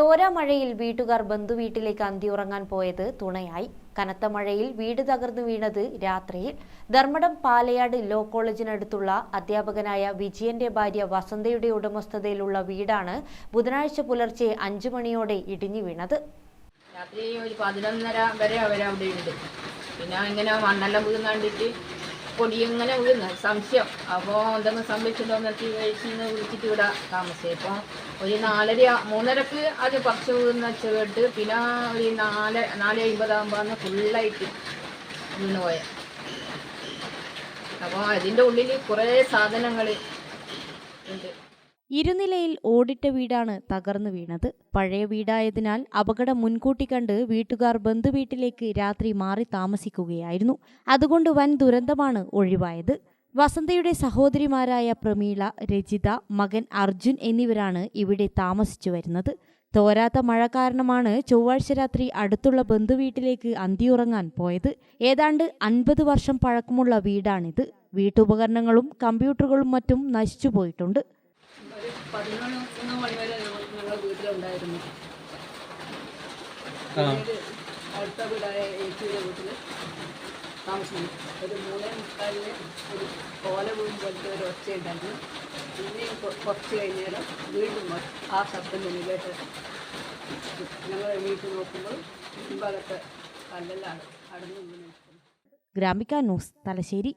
തോരാ മഴയിൽ വീട്ടുകാർ ബന്ധുവീട്ടിലേക്ക് അന്തിയുറങ്ങാൻ പോയത് തുണയായി. കനത്ത മഴയിൽ വീട് തകർന്നു വീണത് രാത്രിയിൽ. ധർമ്മടം പാലയാട് ലോ കോളേജിനടുത്തുള്ള അധ്യാപകനായ വിജയന്റെ ഭാര്യ വസന്തയുടെ ഉടമസ്ഥതയിലുള്ള വീടാണ് ബുധനാഴ്ച പുലർച്ചെ അഞ്ചു മണിയോടെ ഇടിഞ്ഞു വീണത്. രാത്രി ഒരു പതിനൊന്നര വരെ അവരവിടെ ഉണ്ട് പിന്നെ ഇങ്ങനെ മണ്ണെല്ലാം വീണ് കണ്ടിട്ട് പൊടി ഇങ്ങനെ വീണ് സംശയം. അപ്പോൾ എന്തെങ്കിലും സംഭവിച്ചല്ലോ എന്നൊക്കെ കഴിച്ചിന്ന് വിളിച്ചിട്ട് ഇവിടെ താമസിച്ചത് ഇപ്പോൾ ഒരു നാലര മൂന്നരക്ക് അത് കുറച്ച് വീണ് വെച്ച് കേട്ട് പിന്നെ ഒരു നാല് നാല് അമ്പതാകുമ്പോൾ ഫുള്ളായിട്ട് വീണ് പോയത് അപ്പോൾ അതിന്റെ ഉള്ളിൽ കുറേ സാധനങ്ങൾ ഉണ്ട്. ഇരുനിലയിൽ ഓടിട്ട വീടാണ് തകർന്നു വീണത്. പഴയ വീടായതിനാൽ അപകടം മുൻകൂട്ടി കണ്ട് വീട്ടുകാർ ബന്ധുവീട്ടിലേക്ക് രാത്രി മാറി താമസിക്കുകയായിരുന്നു. അതുകൊണ്ട് വൻ ദുരന്തമാണ് ഒഴിവായത്. വസന്തയുടെ സഹോദരിമാരായ പ്രമീള രജിത മകൻ അർജുൻ എന്നിവരാണ് ഇവിടെ താമസിച്ചു വരുന്നത്. തോരാത്ത മഴ കാരണമാണ് ചൊവ്വാഴ്ച രാത്രി അടുത്തുള്ള ബന്ധുവീട്ടിലേക്ക് അന്തിയുറങ്ങാൻ പോയത്. ഏതാണ്ട് അൻപത് വർഷം പഴക്കമുള്ള വീടാണിത്. വീട്ടുപകരണങ്ങളും കമ്പ്യൂട്ടറുകളും മറ്റും നശിച്ചു പോയിട്ടുണ്ട് ഒരു പതിനൊന്ന് മണി വരെ ഞങ്ങൾ വീട്ടിലുണ്ടായിരുന്നു. അടുത്ത വീടായ ഏച്ചിയുടെ വീട്ടിൽ താമസിക്കുന്നു. ഒരു മൂന്നേ മുക്കാലിന് ഒരു കോല വീട് പോലത്തെ ഒരു ഒച്ചയുണ്ടായിരുന്നു. പിന്നെയും കൊ- കുറച്ച് കഴിഞ്ഞേരം വീണ്ടും ആ ശബ്ദം തന്നെ കേട്ട് ഞങ്ങൾ വീട്ടിൽ നോക്കുമ്പോൾ മുൻഭാഗത്തെ കല്ലെല്ലാം അടഞ്ഞു വീണ് Gramika news Thalassery.